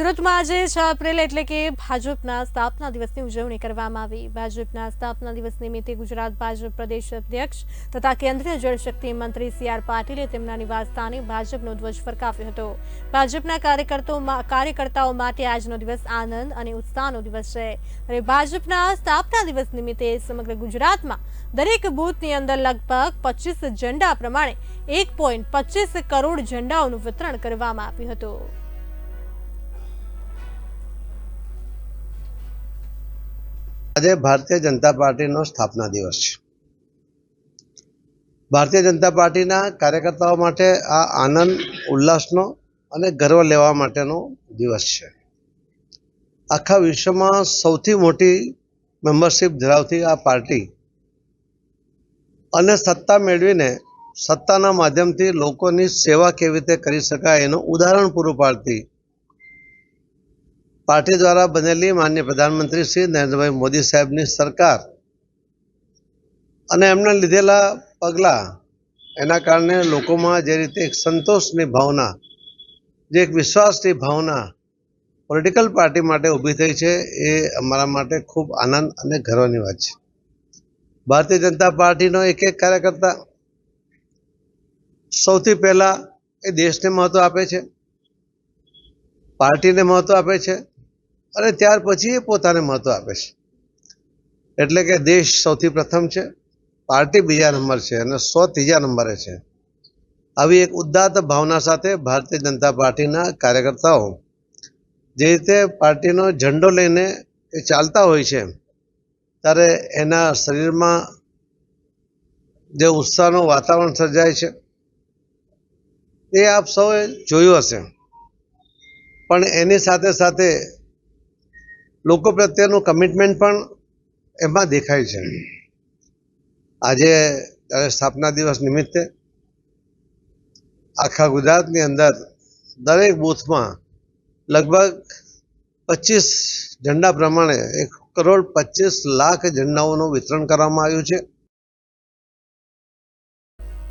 સુરતમાં આજે છ એપ્રિલ એટલે કે ભાજપના સ્થાપના દિવસની ઉજવણી કરવામાં આવી. ભાજપના સ્થાપના દિવસ નિમિત્તે ગુજરાત ભાજપ પ્રદેશ અધ્યક્ષ તથા કેન્દ્રીય જળશક્તિ મંત્રી સી આર પાટીલે તેમના નિવાસસ્થાને ભાજપનો ધ્વજ ફરકાવ્યો હતો. ભાજપના કાર્યકર્તાઓ માટે આજનો દિવસ આનંદ અને ઉત્સાહનો દિવસ છે. અને ભાજપના સ્થાપના દિવસ નિમિત્તે સમગ્ર ગુજરાતમાં દરેક બૂથની અંદર લગભગ પચીસ ઝંડા પ્રમાણે એક પોઈન્ટ પચીસ કરોડ ઝંડાઓનું વિતરણ કરવામાં આવ્યું હતું. આજે ભારતીય જનતા પાર્ટીનો સ્થાપના દિવસ છે. ભારતીય જનતા પાર્ટીના કાર્યકર્તાઓ માટે આ આનંદ, ઉલ્લાસનો અને ગર્વ લેવા માટેનો દિવસ છે. આખા વિશ્વમાં સૌથી મોટી મેમ્બરશિપ ધરાવતી આ પાર્ટી અને સત્તા મેળવીને સત્તાના માધ્યમથી લોકોની સેવા કેવી રીતે કરી શકાય એનું ઉદાહરણ પૂરું પાડતી પાર્ટી દ્વારા બનેલી માન્ય પ્રધાનમંત્રી શ્રી નરેન્દ્રભાઈ મોદી સાહેબની સરકાર અને એમણે લીધેલા પગલાં એના કારણે લોકોમાં જે રીતે એક સંતોષની ભાવના, જે એક વિશ્વાસની ભાવના પોલિટિકલ પાર્ટી માટે ઊભી થઈ છે, એ અમારા માટે ખૂબ આનંદ અને ગર્વની વાત છે. ભારતીય જનતા પાર્ટીનો એક એક કાર્યકર્તા સૌથી પહેલાં એ દેશને મહત્ત્વ આપે છે, પાર્ટીને મહત્ત્વ આપે છે અને ત્યાર પછી એ પોતાને મહત્ત્વ આપે છે. એટલે કે દેશ સૌથી પ્રથમ છે, પાર્ટી બીજા નંબર છે અને સો ત્રીજા નંબરે છે. આવી એક ઉદાત્ત ભાવના સાથે ભારતીય જનતા પાર્ટીના કાર્યકર્તાઓ જે રીતે પાર્ટીનો ઝંડો લઈને એ ચાલતા હોય છે, ત્યારે એના શરીરમાં જે ઉત્સાહનું વાતાવરણ સર્જાય છે, એ આપ સૌએ જોયું હશે. પણ એની સાથે સાથે લોકો પ્રત્યેનું કમિટમેન્ટ પણ એમાં દેખાય છે. આજે સ્થાપના દિવસ નિમિત્તે આખા ગુજરાતની અંદર દરેક બૂથમાં લગભગ પચીસ ઝંડા પ્રમાણે એક કરોડ પચીસ લાખ ઝંડાઓનું વિતરણ કરવામાં આવ્યું છે.